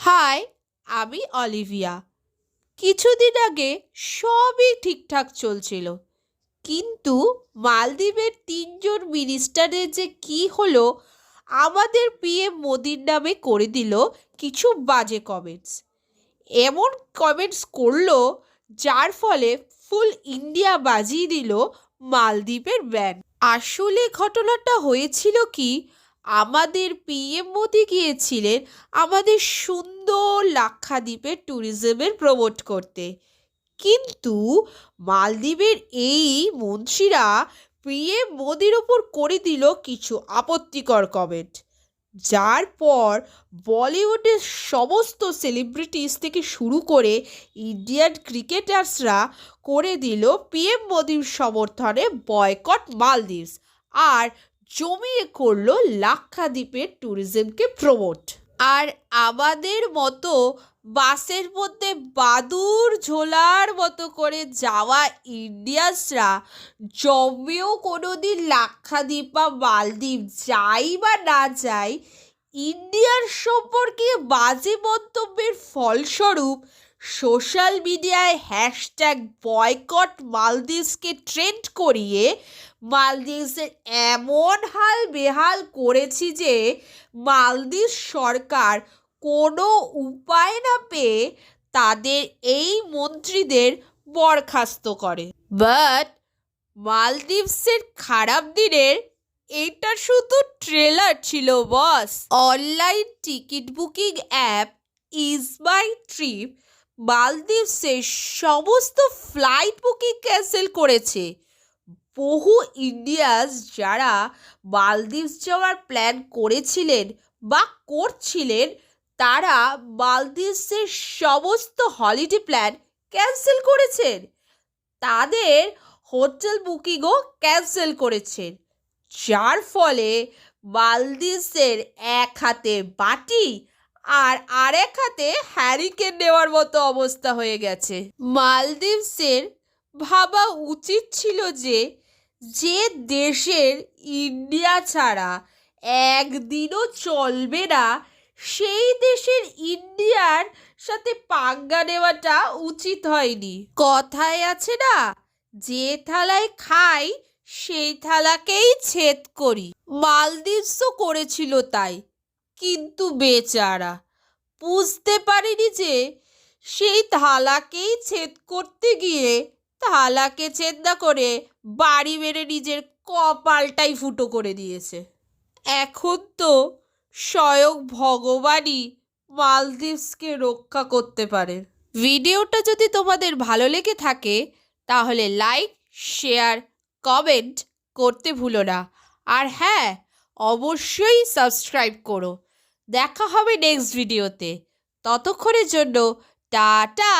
High, আমি Olivia. কিছুদিন আগে সবই ঠিকঠাক চলছিল। কিন্তু মালদ্বীপের তিনজন মিনিস্টারের যে কি হলো, আমাদের পিএম মোদির নামে করে দিল কিছু বাজে কমেন্টস এমন কমেন্টস করল, যার ফলে ফুল ইন্ডিয়া বাজিয়ে দিল মালদ্বীপের ব্যান আসলে ঘটনাটা হয়েছিল কি আমাদের পিএম মোদি গিয়েছিলেন আমাদের সুন্দর লাক্ষাদ্বীপের ট্যুরিজমের প্রমোট করতে। কিন্তু মালদ্বীপের এই মন্ত্রীরা পিএম মোদির ওপর করে দিল কিছু আপত্তিকর কমেন্ট যার পর বলিউডের সমস্ত সেলিব্রিটিস থেকে শুরু করে ইন্ডিয়ান ক্রিকেটার্সরা করে দিল পিএম মোদির সমর্থনে বয়কট মালদ্বীপস। আর জমিয়ে করল লাক্ষাদ্বীপের ট্যুরিজমকে প্রমোট আর আমাদের মতো বাসের মধ্যে বাদুর ঝোলার মতো করে যাওয়া ইন্ডিয়ানসরা জমেও কোনো দিন লাক্ষাদ্বীপ বা মালদ্বীপ যাই বা না যাই, ইন্ডিয়ার সম্পর্কে বাজে মন্তব্যের ফলস্বরূপ সোশ্যাল মিডিয়ায় হ্যাশট্যাগ বয়কট মালদ্বীপসকে ট্রেন্ড করিয়ে মালদ্বীপসের এমন হাল বেহাল করেছি যে মালদ্বীপ সরকার কোনো উপায় না পেয়ে তাদের এই মন্ত্রীদের বরখাস্ত করে। বাট মালদ্বীপসের খারাপ দিনের এটা শুধু ট্রেলার ছিল, boss. Online ticket booking app ease my trip. মালদ্বীপসের সমস্ত ফ্লাইট বুকিং ক্যান্সেল করেছে। বহু ইন্ডিয়াস যারা মালদ্বীপস যাওয়ার প্ল্যান করেছিলেন বা করছিলেন, তারা মালদ্বীপসের সমস্ত হলিডে প্ল্যান ক্যান্সেল করেছেন। তাদের হোটেল বুকিংও ক্যান্সেল করেছেন। যার ফলে মালদ্বীপসের এক হাতে বাটি আর আরেক হাতে হ্যারিকেন নেওয়ার মতো অবস্থা হয়ে গেছে। মালদ্বীপসের ভাবা উচিত ছিল যে যে দেশের ইন্ডিয়া ছাড়া একদিনও চলবে না, সেই দেশের ইন্ডিয়ার সাথে পাঙ্গা নেওয়াটা উচিত হয়নি। কথায় আছে না, যে থালায় খাই, সেই থালাকেই ছেদ করি। মালদ্বীপসও করেছিল তাই। কিন্তু বেচারা। বুঝতে পারিনি যে সেই থালাকেই ছেদ করতে গিয়ে থালাকে ছেদ না করে বাড়ি মেরে নিজের কপালটাই ফুটো করে দিয়েছে। এখন তো স্বয়ং ভগবানই মালদ্বীপসকে রক্ষা করতে পারে। ভিডিওটা যদি তোমাদের ভালো লেগে থাকে, তাহলে লাইক, শেয়ার, কমেন্ট করতে ভুলো না। আর হ্যাঁ অবশ্যই সাবস্ক্রাইব করো। দেখা হবে নেক্সট ভিডিওতে ততক্ষণের জন্য টাটা!